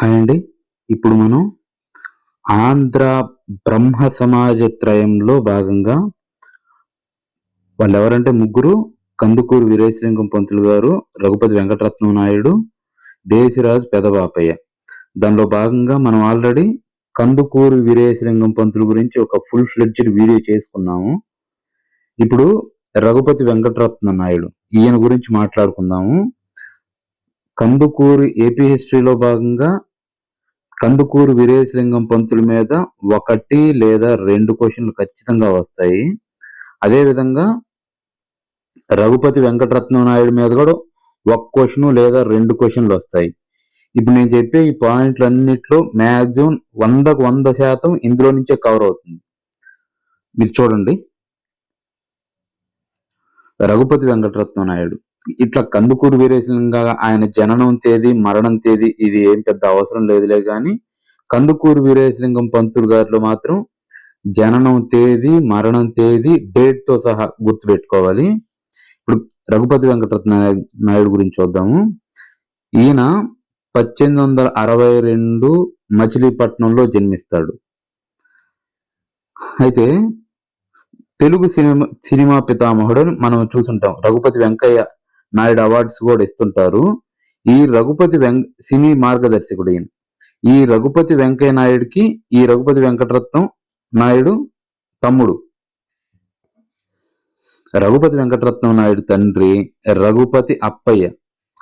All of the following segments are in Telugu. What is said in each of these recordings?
హాయ్ అండి. ఇప్పుడు మనం ఆంధ్ర బ్రహ్మ సమాజ త్రయంలో భాగంగా వాళ్ళు ఎవరంటే ముగ్గురు కందుకూరు వీరేశలింగం పంతులు గారు రఘుపతి వెంకటరత్నం నాయుడు దేశరాజు పెదబాపయ్య దానిలో భాగంగా మనం ఆల్రెడీ కందుకూరు వీరేశలింగం పంతులు గురించి ఒక ఫుల్ ఫ్లెడ్జ్డ్ వీడియో చేసుకున్నాము. ఇప్పుడు రఘుపతి వెంకటరత్న నాయుడు ఈయన గురించి మాట్లాడుకుందాము. కందుకూరు ఏపీ హిస్టరీలో భాగంగా కందుకూరు వీరేశలింగం పంతుల మీద ఒకటి లేదా రెండు క్వశ్చన్లు ఖచ్చితంగా వస్తాయి. అదేవిధంగా రఘుపతి వెంకటరత్నం నాయుడు మీద కూడా ఒక క్వశ్చన్ లేదా రెండు క్వశ్చన్లు వస్తాయి. ఇప్పుడు నేను చెప్పే ఈ పాయింట్లు అన్నింటిలో మ్యాక్సిమం వందకు వంద శాతం ఇందులో నుంచే కవర్ అవుతుంది. మీరు చూడండి. రఘుపతి వెంకటరత్నం నాయుడు. ఇట్లా కందుకూరు వీరేశలింగా ఆయన జననం తేదీ మరణం తేదీ ఇది ఏం పెద్ద అవసరం లేదులే కానీ కందుకూరు వీరేశలింగం పంతులు గారిలో మాత్రం జననం తేదీ మరణం తేదీ డేట్తో సహా గుర్తుపెట్టుకోవాలి. ఇప్పుడు రఘుపతి వెంకటరత్న నాయుడు గురించి చూద్దాము. ఈయన పద్దెనిమిది వందల అరవై రెండు మచిలీపట్నంలో జన్మిస్తాడు. అయితే తెలుగు సినిమా సినిమా పితామహుడు మనం చూసుంటాం. రఘుపతి వెంకయ్య నాయుడు అవార్డ్స్ కూడా ఇస్తుంటారు. ఈ రఘుపతి వెంక సినీ మార్గదర్శకుడు ఈయన. ఈ రఘుపతి వెంకయ్య నాయుడికి ఈ రఘుపతి వెంకటరత్నం నాయుడు తమ్ముడు. రఘుపతి వెంకటరత్నం నాయుడు తండ్రి రఘుపతి అప్పయ్య.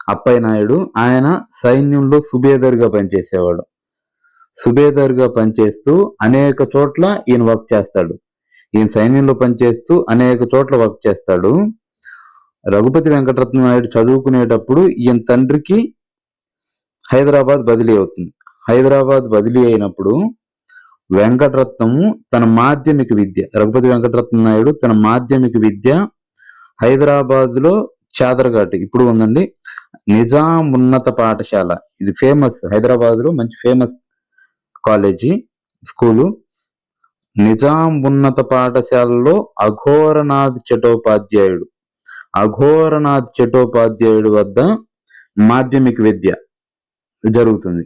అప్పయ్య నాయుడు ఆయన సైన్యంలో సుబేదర్గా పనిచేసేవాడు. సుబేదర్గా పనిచేస్తూ అనేక చోట్ల ఈయన వర్క్ చేస్తాడు. ఈయన సైన్యంలో పనిచేస్తూ అనేక చోట్ల వర్క్ చేస్తాడు. రఘుపతి వెంకటరత్న నాయుడు చదువుకునేటప్పుడు ఈయన తండ్రికి హైదరాబాద్ బదిలీ అవుతుంది. హైదరాబాద్ బదిలీ అయినప్పుడు వెంకటరత్నము తన మాధ్యమిక విద్య రఘుపతి వెంకటరత్న నాయుడు తన మాధ్యమిక విద్య హైదరాబాద్లో చాదరగాటి చాదరఘాట్ ఇప్పుడు ఉందండి నిజాం ఉన్నత పాఠశాల. ఇది ఫేమస్ హైదరాబాద్లో మంచి ఫేమస్ కాలేజీ స్కూలు నిజాం ఉన్నత పాఠశాలలో అఘోరనాథ్ చటోపాధ్యాయుడు. అఘోరనాథ్ చటోపాధ్యాయుడి వద్ద మాధ్యమిక విద్య జరుగుతుంది.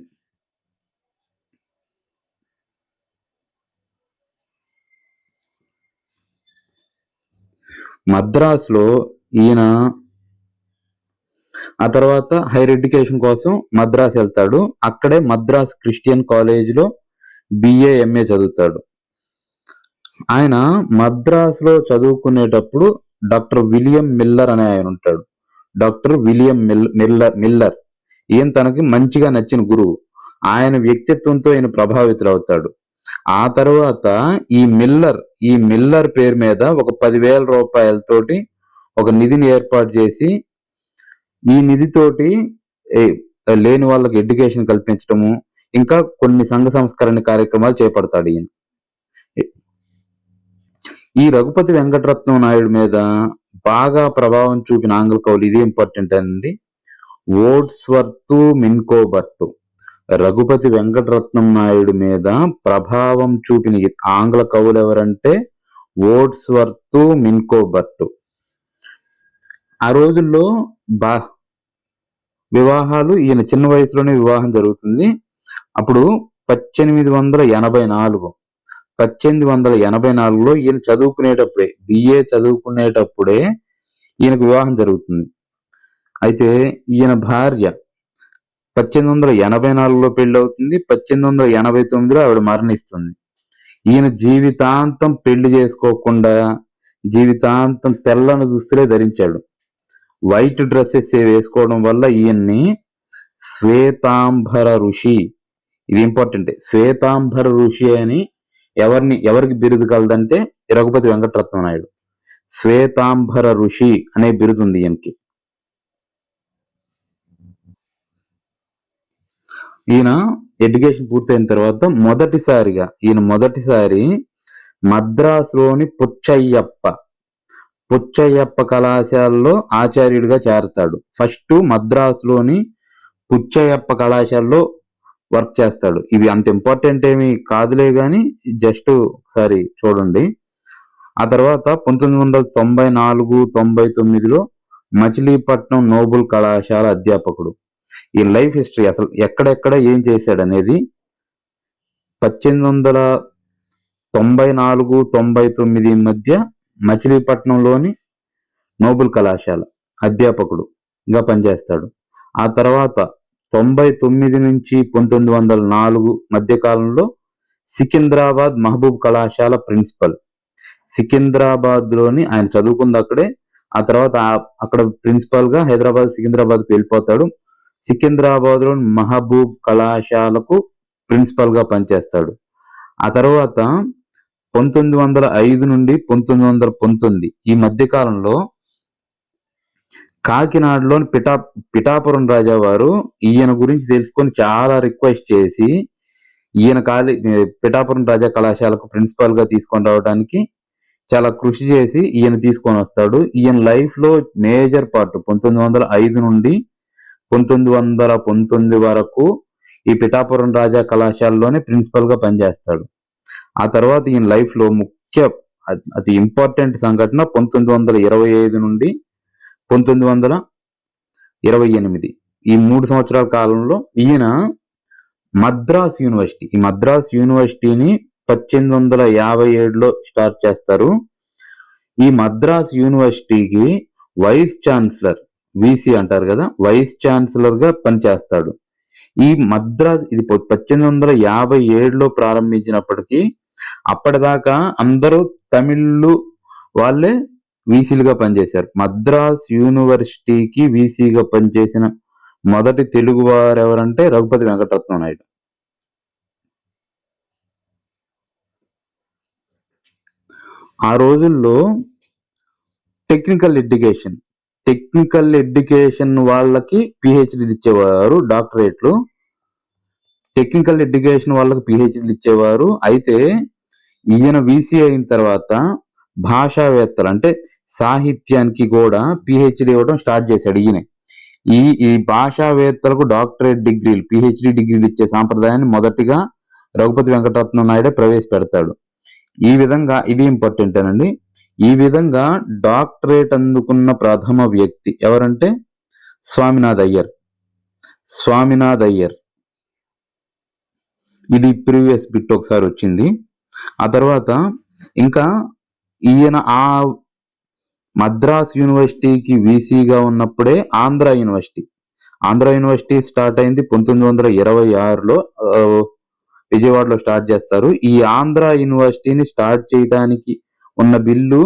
మద్రాసులో ఈయన ఆ తర్వాత హైర్ ఎడ్యుకేషన్ కోసం మద్రాస్ వెళ్తాడు. అక్కడే మద్రాస్ క్రిస్టియన్ కాలేజీలో బిఏ ఎంఏ చదువుతాడు. ఆయన మద్రాసులో చదువుకునేటప్పుడు డాక్టర్ విలియం మిల్లర్ అనే ఆయన ఉంటాడు. Doctor William Mill Miller Miller. ఈయన తనకి మంచిగా నచ్చిన గురువు. ఆయన వ్యక్తిత్వంతో ఈయన ప్రభావితులవుతాడు. ఆ తర్వాత ఈ మిల్లర్ ఈ మిల్లర్ పేరు మీద ఒక పదివేల రూపాయలతోటి ఒక నిధిని ఏర్పాటు చేసి ఈ నిధితోటి లేని వాళ్ళకి ఎడ్యుకేషన్ కల్పించడము ఇంకా కొన్ని సంఘ సంస్కరణ కార్యక్రమాలు చేపడతాడు ఈయన. ఈ రఘుపతి వెంకటరత్నం నాయుడు మీద బాగా ప్రభావం చూపిన ఆంగ్ల కవులు ఇది ఇంపార్టెంట్ అండి. ఓట్స్వర్త్ మిన్కోబర్ట్ రఘుపతి వెంకటరత్నం నాయుడు మీద ప్రభావం చూపిన ఆంగ్ల కవులు ఎవరంటే ఓట్స్వర్త్ మిన్కోబర్ట్ ఆ రోజుల్లో బా వివాహాలు ఈయన చిన్న వయసులోనే వివాహం జరుగుతుంది. అప్పుడు పద్దెనిమిది వందల ఎనభై నాలుగు పద్దెనిమిది వందల ఎనభై నాలుగులో ఈయన చదువుకునేటప్పుడే బిఏ చదువుకునేటప్పుడే ఈయనకు వివాహం జరుగుతుంది. అయితే ఈయన భార్య పద్దెనిమిది వందల ఎనభై నాలుగులో పెళ్ళి అవుతుంది పద్దెనిమిది వందల ఎనభై తొమ్మిదిలో ఆవిడ మరణిస్తుంది. ఈయన జీవితాంతం పెళ్ళి చేసుకోకుండా జీవితాంతం తెల్లని దుస్తులే ధరించాడు. వైట్ డ్రెస్సెస్ వేసుకోవడం వల్ల ఈయన్ని శ్వేతాంబర ఋషి ఇది ఇంపార్టెంట్ శ్వేతాంబర ఋషి అని ఎవరిని ఎవరికి బిరుదు కలదంటే రఘుపతి వెంకటరత్న నాయుడు శ్వేతాంబర ఋషి అనే బిరుదు ఉంది ఈయనకి. ఈయన ఎడ్యుకేషన్ పూర్తయిన తర్వాత మొదటిసారిగా ఈయన మొదటిసారి మద్రాసులోని పుచ్చయ్యప్ప పుచ్చయ్యప్ప కళాశాలలో ఆచార్యుడిగా చేరతాడు. ఫస్ట్ మద్రాసులోని పుచ్చయ్యప్ప కళాశాలలో వర్క్ చేస్తాడు. ఇవి అంత ఇంపార్టెంట్ ఏమి కాదులే కానీ జస్ట్ ఒకసారి చూడండి. ఆ తర్వాత పంతొమ్మిది వందల తొంభై నాలుగు తొంభై తొమ్మిదిలో మచిలీపట్నం నోబుల్ కళాశాల అధ్యాపకుడు. ఈ లైఫ్ హిస్టరీ అసలు ఎక్కడెక్కడ ఏం చేశాడు అనేది పద్దెనిమిది వందల తొంభై నాలుగు తొంభై తొమ్మిది మధ్య మచిలీపట్నంలోని నోబుల్ కళాశాల అధ్యాపకుడుగా పనిచేస్తాడు. ఆ తర్వాత తొంభై తొమ్మిది నుంచి పంతొమ్మిది వందల నాలుగు మధ్యకాలంలో సికింద్రాబాద్ మహబూబ్ కళాశాల ప్రిన్సిపల్. సికింద్రాబాద్లోని ఆయన చదువుకుంది అక్కడే. ఆ తర్వాత అక్కడ ప్రిన్సిపల్గా హైదరాబాద్ సికింద్రాబాద్కి వెళ్ళిపోతాడు. సికింద్రాబాద్లోని మహబూబ్ కళాశాలకు ప్రిన్సిపల్గా పనిచేస్తాడు. ఆ తర్వాత పంతొమ్మిది వందల ఐదు నుండి పంతొమ్మిది వందల పంతొమ్మిది ఈ మధ్యకాలంలో కాకినాడలోని పిఠా పిఠాపురం రాజా వారు ఈయన గురించి తెలుసుకొని చాలా రిక్వెస్ట్ చేసి ఈయన కాలే పిఠాపురం రాజా కళాశాలకు ప్రిన్సిపాల్గా తీసుకొని రావడానికి చాలా కృషి చేసి ఈయన తీసుకొని వస్తాడు. ఈయన లైఫ్లో మేజర్ పార్ట్ పంతొమ్మిది వందల ఐదు నుండి పంతొమ్మిది వందల పంతొమ్మిది వరకు ఈ పిఠాపురం రాజా కళాశాలలోనే ప్రిన్సిపల్గా పనిచేస్తాడు. ఆ తర్వాత ఈయన లైఫ్లో ముఖ్య అతి ఇంపార్టెంట్ సంఘటన పంతొమ్మిది వందల ఇరవై ఐదు నుండి పంతొమ్మిది వందల ఇరవై ఎనిమిది. ఈ మూడు సంవత్సరాల కాలంలో ఈయన మద్రాస్ యూనివర్సిటీ ఈ మద్రాస్ యూనివర్సిటీని పద్దెనిమిది వందల యాభై ఏడులో స్టార్ట్ చేస్తారు. ఈ మద్రాస్ యూనివర్సిటీకి వైస్ ఛాన్సలర్ విసి అంటారు కదా వైస్ ఛాన్సలర్గా పనిచేస్తాడు. ఈ మద్రాస్ ఇది పద్దెనిమిది వందల యాభై ఏడులో ప్రారంభించినప్పటికీ అప్పటిదాకా అందరూ తమిళ్ళు వాళ్ళే వీసీలుగా పనిచేశారు. మద్రాస్ యూనివర్సిటీకి వీసీగా పనిచేసిన మొదటి తెలుగు వారు ఎవరంటే రఘుపతి వెంకటరత్నం నాయుడు. ఆ రోజుల్లో టెక్నికల్ ఎడ్యుకేషన్ టెక్నికల్ ఎడ్యుకేషన్ వాళ్ళకి పిహెచ్డీలు ఇచ్చేవారు డాక్టరేట్లు. టెక్నికల్ ఎడ్యుకేషన్ వాళ్ళకి పిహెచ్డీలు ఇచ్చేవారు. అయితే ఈయన వీసీ అయిన తర్వాత భాషావేత్తలు అంటే సాహిత్యానికి కూడా పిహెచ్డి ఇవ్వడం స్టార్ట్ చేశాడు ఈయన. ఈ ఈ భాషావేత్తలకు డాక్టరేట్ డిగ్రీలు పిహెచ్డి డిగ్రీలు ఇచ్చే సాంప్రదాయాన్ని మొదటిగా రఘుపతి వెంకటరత్నం నాయుడే ప్రవేశపెడతాడు. ఈ విధంగా ఇది ఇంపార్టెంట్ అనండి. ఈ విధంగా డాక్టరేట్ అందుకున్న ప్రథమ వ్యక్తి ఎవరంటే స్వామినాథ్ అయ్యర్. స్వామినాథ్ అయ్యర్. ఇది ప్రీవియస్ బిట్ ఒకసారి వచ్చింది. ఆ తర్వాత ఇంకా ఈయన ఆ మద్రాస్ యూనివర్సిటీకి వీసీగా ఉన్నప్పుడే Andhra university. Andhra university start అయింది పంతొమ్మిది వందల ఇరవై ఆరులో విజయవాడలో స్టార్ట్ చేస్తారు. ఈ ఆంధ్ర యూనివర్సిటీని స్టార్ట్ చేయడానికి ఉన్న బిల్లు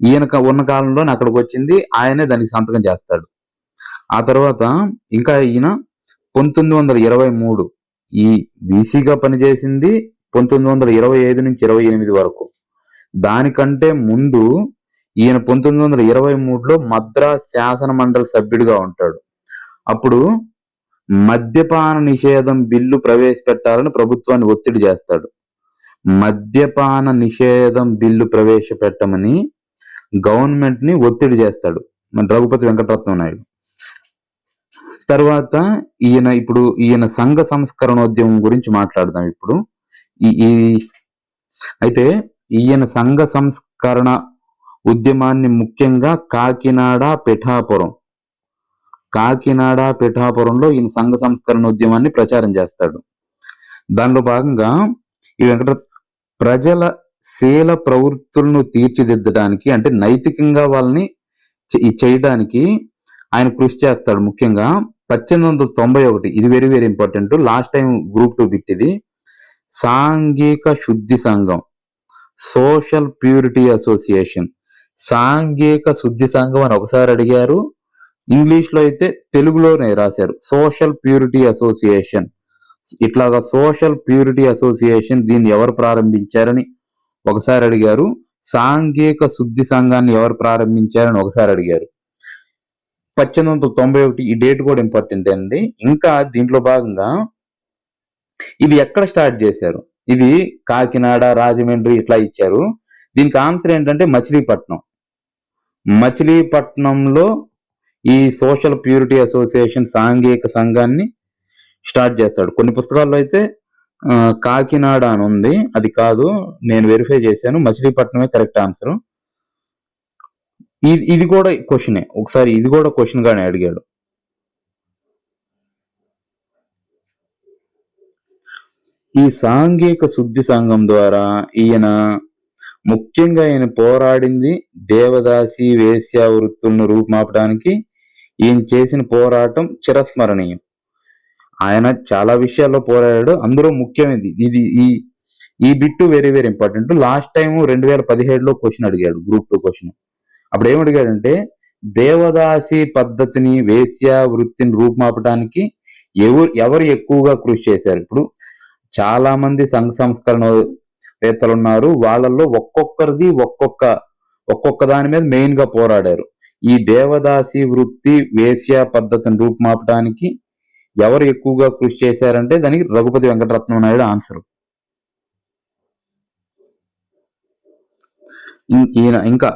ఈయన ఉన్న కాలంలో అక్కడికి వచ్చింది. ఆయనే దానికి సంతకం చేస్తాడు. ఆ తర్వాత ఇంకా ఈయన పంతొమ్మిది వందల ఇరవై మూడు ఈ బీసీగా పనిచేసింది పంతొమ్మిది వందల ఇరవై ఐదు నుంచి ఇరవై ఎనిమిది వరకు. దానికంటే ముందు ఈయన పంతొమ్మిది వందల ఇరవై మూడులో మద్రాస్ శాసన మండలి సభ్యుడిగా ఉంటాడు. అప్పుడు మద్యపాన నిషేధం బిల్లు ప్రవేశపెట్టాలని ప్రభుత్వాన్ని ఒత్తిడి చేస్తాడు. మద్యపాన నిషేధం బిల్లు ప్రవేశపెట్టమని గవర్నమెంట్ని ఒత్తిడి చేస్తాడు. మన రఘుపతి వెంకటరత్నం నాయుడు. తర్వాత ఈయన ఇప్పుడు ఈయన సంఘ సంస్కరణోద్యమం గురించి మాట్లాడదాం ఇప్పుడు. ఈ అయితే ఈయన సంఘ సంస్కరణ ఉద్యమాన్ని ముఖ్యంగా కాకినాడ పిఠాపురం. కాకినాడ పిఠాపురంలో ఈయన సంఘ సంస్కరణ ఉద్యమాన్ని ప్రచారం చేస్తాడు. దానిలో భాగంగా ఈ వెంకట ప్రజల శీల ప్రవృత్తులను తీర్చిదిద్దడానికి అంటే నైతికంగా వాళ్ళని చేయడానికి ఆయన కృషి చేస్తాడు ముఖ్యంగా పద్దెనిమిది వందల తొంభై ఒకటి. ఇది very very important last time group two bit ఇది సాంఘిక శుద్ధి సంఘం సోషల్ ప్యూరిటీ అసోసియేషన్ సాంఘిక శుద్ధి సంఘం అని ఒకసారి అడిగారు. ఇంగ్లీష్లో అయితే తెలుగులోనే రాశారు. సోషల్ ప్యూరిటీ అసోసియేషన్ ఇట్లాగా సోషల్ ప్యూరిటీ అసోసియేషన్ దీన్ని ఎవరు ప్రారంభించారని ఒకసారి అడిగారు. సాంఘిక శుద్ధి సంఘాన్ని ఎవరు ప్రారంభించారని ఒకసారి అడిగారు. పద్దెనిమిది వందల తొంభై ఒకటి ఈ డేట్ కూడా ఇంపార్టెంట్ అండి. ఇంకా దీంట్లో భాగంగా ఇది ఎక్కడ స్టార్ట్ చేశారు? ఇది కాకినాడ రాజమండ్రి ఇట్లా ఇచ్చారు. దీనికి ఆన్సర్ ఏంటంటే మచిలీపట్నం. మచిలీపట్నంలో ఈ సోషల్ ప్యూరిటీ అసోసియేషన్ సాంఘిక సంఘాన్ని స్టార్ట్ చేస్తాడు. కొన్ని పుస్తకాల్లో అయితే కాకినాడ అని ఉంది. అది కాదు నేను వెరిఫై చేశాను. మచిలీపట్నమే కరెక్ట్ ఆన్సర్ ఇది ఇది కూడా క్వశ్చనే ఒకసారి ఇది కూడా క్వశ్చన్ గానే అడిగాడు. ఈ సాంఘిక శుద్ధి సంఘం ద్వారా ఈయన ముఖ్యంగా ఈయన పోరాడింది దేవదాసి వేశ్యా వృత్తులను రూపుమాపడానికి. ఈయన చేసిన పోరాటం చిరస్మరణీయం. ఆయన చాలా విషయాల్లో పోరాడాడు. అందులో ముఖ్యమైనది ఇది. ఈ ఈ bit very very important last time రెండు వేల పదిహేడులో క్వశ్చన్ అడిగాడు గ్రూప్ టూ క్వశ్చన్. అప్పుడు ఏమడిగాడంటే దేవదాసి పద్ధతిని వేశ్య వృత్తిని రూపుమాపడానికి ఎవరు ఎవరు ఎక్కువగా కృషి చేశారు? ఇప్పుడు చాలా మంది సంఘ సంస్కరణ వేత్తలు ఉన్నారు వాళ్ళల్లో ఒక్కొక్కరిది ఒక్కొక్క ఒక్కొక్క దాని మీద మెయిన్గా పోరాడారు. ఈ దేవదాసి వృత్తి వేశ్య పద్ధతిని రూపుమాపడానికి ఎవరు ఎక్కువగా కృషి చేశారంటే దానికి రఘుపతి వెంకటరత్నం నాయుడు ఆన్సర్. ఈయన ఇంకా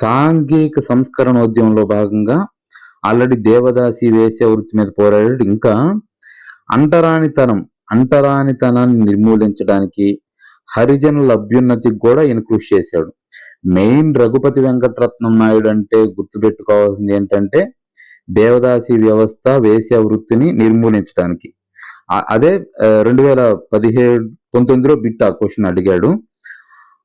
సాంఘిక సంస్కరణోద్యమంలో భాగంగా ఆల్రెడీ దేవదాసి వేశ్య వృత్తి మీద పోరాడాడు. ఇంకా అంటరానితనం అంటరానితనాన్ని నిర్మూలించడానికి హరిజనుల అభ్యున్నతికి కూడా ఈయన కృషి చేశాడు. మెయిన్ రఘుపతి వెంకటరత్నం నాయుడు అంటే గుర్తుపెట్టుకోవాల్సింది ఏంటంటే దేవదాసి వ్యవస్థ వేశ్య వృత్తిని నిర్మూలించడానికి. అదే రెండు వేల పదిహేడు పంతొమ్మిదిలో బిట్ ఆ క్వశ్చన్ అడిగాడు.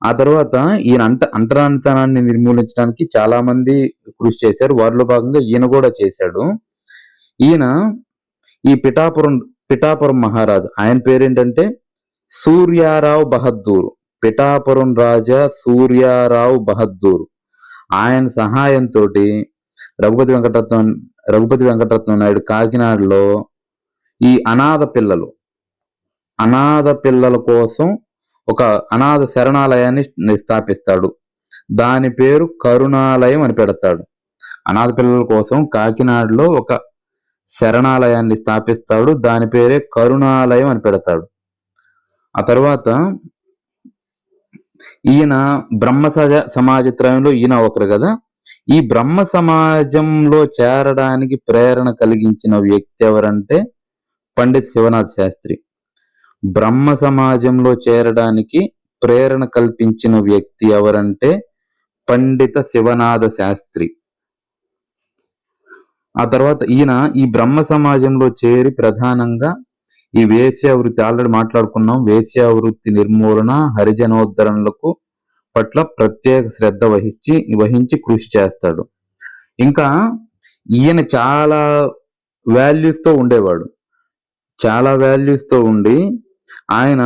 ఆ తర్వాత ఈయన అంట అంటరానితనాన్ని నిర్మూలించడానికి చాలా మంది కృషి చేశారు. వారిలో భాగంగా ఈయన కూడా చేశాడు. ఈయన ఈ పిఠాపురం పిఠాపురం మహారాజు ఆయన పేరేంటంటే సూర్యారావు బహద్దూరు పిఠాపురం రాజా సూర్యారావు బహద్దూరు. ఆయన సహాయంతో రఘుపతి వెంకటరత్నం రఘుపతి వెంకటరత్నం నాయుడు కాకినాడలో ఈ అనాథ పిల్లలు అనాథ పిల్లల కోసం ఒక అనాథ శరణాలయాన్ని స్థాపిస్తాడు. దాని పేరు కరుణాలయం అని పెడతాడు. అనాథ పిల్లల కోసం కాకినాడలో ఒక శరణాలయాన్ని స్థాపిస్తాడు. దాని పేరే కరుణాలయం అని పెడతాడు. ఆ తర్వాత ఈయన బ్రహ్మ సజ సమాజత్రయంలో ఈయన ఒకరు కదా. ఈ బ్రహ్మ సమాజంలో చేరడానికి ప్రేరణ కలిగించిన వ్యక్తి ఎవరంటే పండిత్ శివనాథ్ శాస్త్రి. బ్రహ్మ సమాజంలో చేరడానికి ప్రేరణ కల్పించిన వ్యక్తి ఎవరంటే పండిత శివనాథ శాస్త్రి. ఆ తర్వాత ఈయన ఈ బ్రహ్మ సమాజంలో చేరి ప్రధానంగా ఈ వేశ్యావృత్తి ఆల్రెడీ మాట్లాడుకున్నాం. వేశ్యావృత్తి నిర్మూలన హరిజనోద్ధరణలకు పట్ల ప్రత్యేక శ్రద్ధ వహించి వహించి కృషి చేస్తాడు. ఇంకా ఈయన చాలా వాల్యూస్తో ఉండేవాడు. చాలా వాల్యూస్తో ఉండి ఆయన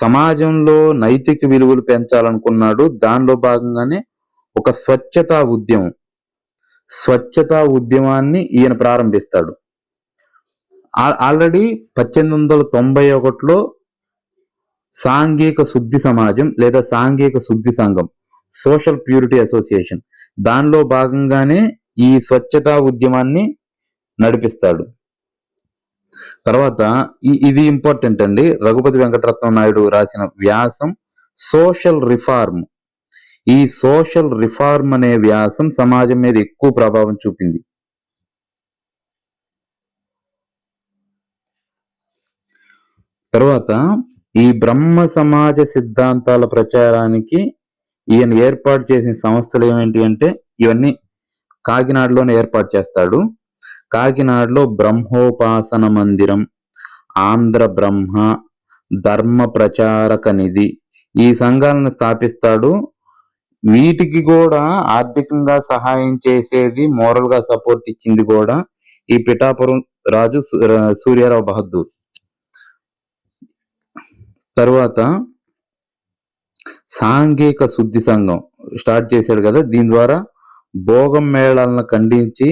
సమాజంలో నైతిక విలువలు పెంచాలనుకున్నాడు. దానిలో భాగంగానే ఒక స్వచ్ఛతా ఉద్యమం స్వచ్ఛతా ఉద్యమాన్ని ఈయన ప్రారంభిస్తాడు. ఆల్రెడీ పద్దెనిమిది వందల తొంభై ఒకటిలో సాంఘిక శుద్ధి సమాజం లేదా సాంఘిక శుద్ధి సంఘం సోషల్ ప్యూరిటీ అసోసియేషన్ దానిలో భాగంగానే ఈ స్వచ్ఛతా ఉద్యమాన్ని నడిపిస్తాడు. తర్వాత ఇది ఇంపార్టెంట్ అండి. రఘుపతి వెంకటరత్నం నాయుడు రాసిన వ్యాసం సోషల్ రిఫార్మ్ ఈ సోషల్ రిఫార్మ్ అనే వ్యాసం సమాజం మీద ఎక్కువ ప్రభావం చూపింది. తర్వాత ఈ బ్రహ్మ సమాజ సిద్ధాంతాల ప్రచారానికి ఈయన ఏర్పాటు చేసిన సంస్థలు ఏమేంటి అంటే ఇవన్నీ కాకినాడలోనే ఏర్పాటు చేస్తాడు. కాకినాడలో బ్రహ్మోపాసన మందిరం ఆంధ్ర బ్రహ్మ ధర్మ ప్రచారక నిధి ఈ సంఘాలను స్థాపిస్తాడు. వీటికి కూడా ఆర్థికంగా సహాయం చేసేది మోరల్గా సపోర్ట్ ఇచ్చింది కూడా ఈ పిఠాపురం రాజు సూర్యారావు బహదూర్. తర్వాత సాంఘిక శుద్ధి సంఘం స్టార్ట్ చేశాడు కదా దీని ద్వారా భోగం మేళాలను ఖండించి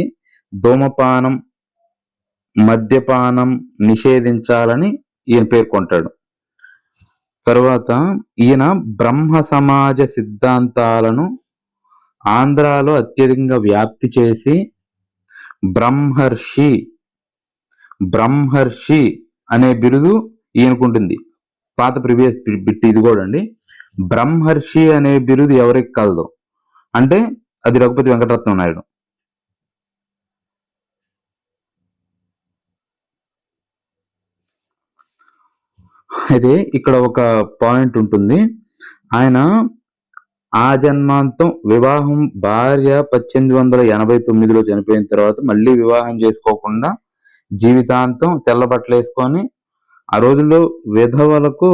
ధూమపానం మద్యపానం నిషేధించాలని ఈయన పేర్కొంటాడు. తర్వాత ఈయన బ్రహ్మ సమాజ సిద్ధాంతాలను ఆంధ్రాలో అత్యధికంగా వ్యాప్తి చేసి బ్రహ్మర్షి బ్రహ్మర్షి అనే బిరుదు ఈయనకుంటుంది. పాత ప్రీవియస్ బిట్ ఇది కూడా అండి బ్రహ్మర్షి అనే బిరుదు ఎవరికి కలదు? అంటే అది రఘుపతి వెంకటరత్నం నాయుడు. అయితే ఇక్కడ ఒక పాయింట్ ఉంటుంది. ఆయన ఆ జన్మాంతం వివాహం భార్య పద్దెనిమిది వందల ఎనభై తొమ్మిదిలో చనిపోయిన తర్వాత మళ్ళీ వివాహం చేసుకోకుండా జీవితాంతం తెల్ల బట్టలు వేసుకొని ఆ రోజుల్లో విధవలకు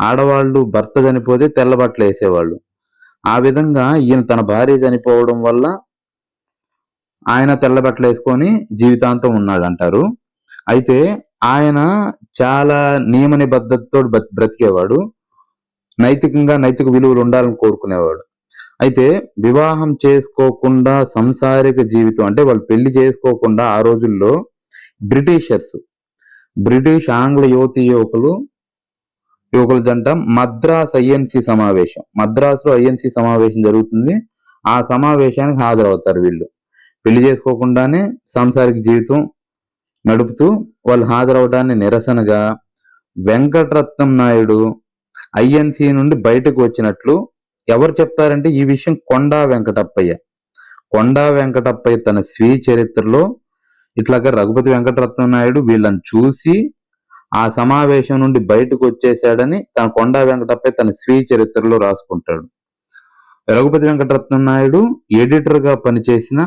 ఆడవాళ్ళు భర్త చనిపోతే తెల్ల బట్టలు వేసేవాళ్ళు. ఆ విధంగా ఈయన తన భార్య చనిపోవడం వల్ల ఆయన తెల్ల బట్టలు వేసుకొని జీవితాంతం ఉన్నాడంటారు. అయితే ఆయన చాలా నియమ నిబద్ధతతో బ్రతికేవాడు. నైతికంగా నైతిక విలువలు ఉండాలని కోరుకునేవాడు. అయితే వివాహం చేసుకోకుండా సంసారిక జీవితం అంటే వాళ్ళు పెళ్ళి చేసుకోకుండా ఆ రోజుల్లో బ్రిటిషర్స్ బ్రిటిష్ ఆంగ్ల యువతి యువకులు యువకుల జంట మద్రాస్ ఐఎన్సి సమావేశం. మద్రాసులో ఐఎన్సి సమావేశం జరుగుతుంది. ఆ సమావేశానికి హాజరవుతారు వీళ్ళు. పెళ్ళి చేసుకోకుండానే సంసారిక జీవితం నడుపుతూ వాళ్ళు హాజరవడాన్ని నిరసనగా వెంకటరత్నం నాయుడు ఐఎన్సి నుండి బయటకు వచ్చినట్లు ఎవరు చెప్తారంటే ఈ విషయం కొండా వెంకటప్పయ్య. కొండా వెంకటప్పయ్య తన స్వీయ చరిత్రలో ఇట్లాగా రఘుపతి వెంకటరత్న నాయుడు వీళ్ళని చూసి ఆ సమావేశం నుండి బయటకు వచ్చేసాడని తన కొండా వెంకటప్పయ్య తన స్వీయ చరిత్రలో రాసుకుంటాడు. రఘుపతి వెంకటరత్నం నాయుడు ఎడిటర్గా పనిచేసిన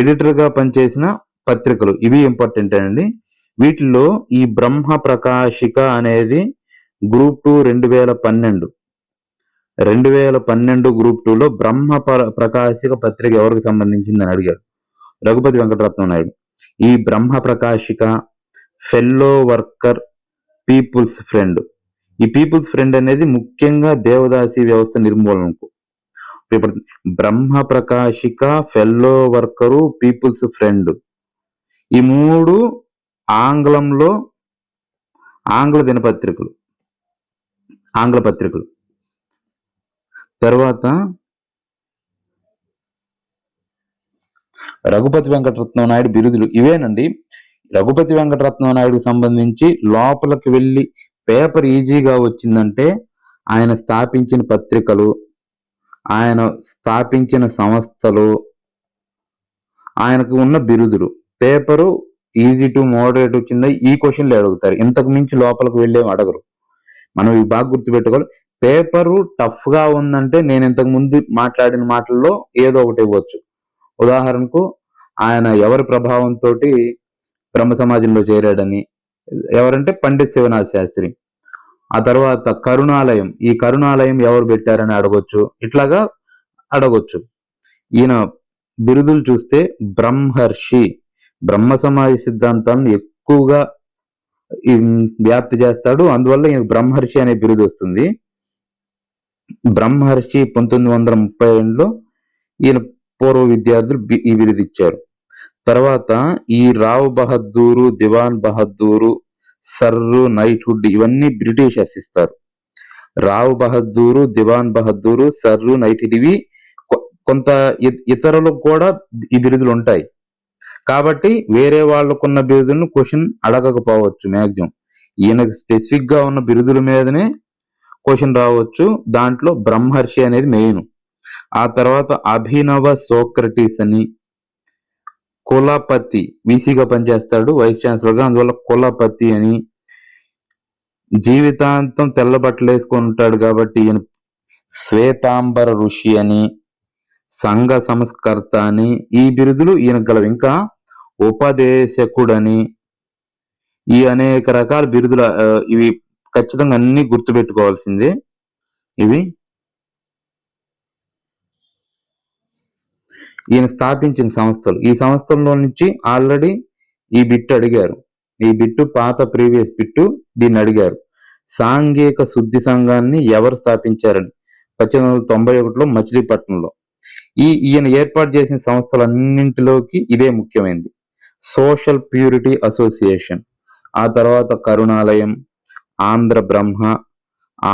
ఎడిటర్గా పనిచేసిన పత్రికలు ఇవి ఇంపార్టెంట్ అండి. వీటిలో ఈ బ్రహ్మ ప్రకాశిక అనేది గ్రూప్ టూ రెండు వేల పన్నెండు రెండు వేల పన్నెండు గ్రూప్ టూలో బ్రహ్మ ప్రకాశిక పత్రిక ఎవరికి సంబంధించిందని అడిగాడు రఘుపతి వెంకటరత్నం నాయుడు. ఈ Brahma Prakashika fellow worker people's friend ఈ పీపుల్స్ ఫ్రెండ్ అనేది ముఖ్యంగా దేవదాసి వ్యవస్థ నిర్మూలనకు. Brahma Prakashika fellow worker people's friend ఈ మూడు ఆంగ్లంలో ఆంగ్ల దినపత్రికలు ఆంగ్ల పత్రికలు. తర్వాత రఘుపతి వెంకటరత్నం నాయుడు బిరుదులు ఇవేనండి. రఘుపతి వెంకటరత్నం నాయుడుకి సంబంధించి లోపలికి వెళ్ళి పేపర్ ఈజీగా వచ్చిందంటే ఆయన స్థాపించిన పత్రికలు ఆయన స్థాపించిన సంస్థలు ఆయనకు ఉన్న బిరుదులు. పేపరు ఈజీ టు మోడరేట్ వచ్చిందా? ఈ క్వశ్చన్లు అడుగుతారు. ఇంతకు మించి లోపలికి వెళ్ళేవి అడగరు. మనం ఇవి బాగా గుర్తుపెట్టుకోవాలి. పేపరు టఫ్గా ఉందంటే నేను ఇంతకు ముందు మాట్లాడిన మాటల్లో ఏదో ఒకటి ఇవ్వచ్చు. ఉదాహరణకు ఆయన ఎవరి ప్రభావంతో బ్రహ్మ సమాజంలో చేరాడని ఎవరంటే పండిత్ శివనాథ్ శాస్త్రి. ఆ తర్వాత కరుణాలయం ఈ కరుణాలయం ఎవరు పెట్టారని అడగొచ్చు ఇట్లాగా అడగొచ్చు. ఈయన బిరుదులు చూస్తే బ్రహ్మర్షి బ్రహ్మ సమాజ సిద్ధాంతాన్ని ఎక్కువగా వ్యాప్తి చేస్తాడు అందువల్ల ఈయన బ్రహ్మర్షి అనే బిరుదు వస్తుంది. బ్రహ్మహర్షి పంతొమ్మిది వందల ముప్పై రెండులో ఈయన పూర్వ విద్యార్థులు ఈ బిరుదు ఇచ్చారు. తర్వాత ఈ రావు బహద్దూరు దివాన్ బహద్దూరు సర్రు నైట్హుడ్ ఇవన్నీ బ్రిటిష్ ఇస్తారు రావు బహద్దూరు దివాన్ బహద్దూరు సర్రు నైట్హుడ్ ఇవి కొంత ఇతరులకు కూడా ఈ బిరుదులు ఉంటాయి. కాబట్టి వేరే వాళ్ళకున్న బిరుదులను క్వశ్చన్ అడగకపోవచ్చు మ్యాక్సిమం ఈయనకు స్పెసిఫిక్గా ఉన్న బిరుదుల మీదనే క్వశ్చన్ రావచ్చు. దాంట్లో బ్రహ్మర్షి అనేది మెయిన్ ఆ తర్వాత అభినవ సోక్రటీస్ అని కులపతి వీసీగా పనిచేస్తాడు వైస్ ఛాన్సలర్గా అందువల్ల కులపతి అని జీవితాంతం తెల్ల బట్టలు వేసుకొని ఉంటాడు కాబట్టి ఈయన శ్వేతాంబర ఋషి అని సంఘ సంస్కర్త అని ఈ బిరుదులు ఈయన గలవు. ఇంకా ఉపదేశకుడని ఈ అనేక రకాల బిరుదుల ఇవి ఖచ్చితంగా అన్ని గుర్తుపెట్టుకోవాల్సిందే. ఇవి. ఈయన స్థాపించిన సంస్థలు. ఈ సంస్థల్లో నుంచి ఆల్రెడీ ఈ బిట్ అడిగారు. ఈ బిట్టు పాత ప్రీవియస్ బిట్టు దీన్ని అడిగారు. సాంఘిక శుద్ధి సంఘాన్ని ఎవరు స్థాపించారని. పద్దెనిమిది వందల తొంభై ఒకటిలో మచిలీపట్నంలో. ఈ ఈయన ఏర్పాటు చేసిన సంస్థలన్నింటిలోకి ఇదే ముఖ్యమైనది సోషల్ ప్యూరిటీ అసోసియేషన్. ఆ తర్వాత కరుణాలయం ఆంధ్ర బ్రహ్మ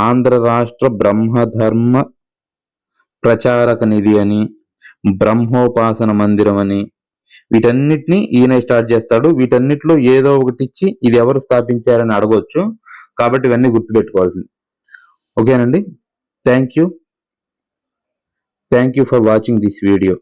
ఆంధ్ర రాష్ట్ర బ్రహ్మధర్మ ప్రచారక నిధి అని బ్రహ్మోపాసన మందిరం అని వీటన్నిటిని ఈయన స్టార్ట్ చేస్తాడు. వీటన్నిటిలో ఏదో ఒకటి ఇచ్చి ఇది ఎవరు స్థాపించారని అడగవచ్చు కాబట్టి ఇవన్నీ గుర్తుపెట్టుకోవాల్సింది. ఓకేనండి? Thank you thank you for watching this video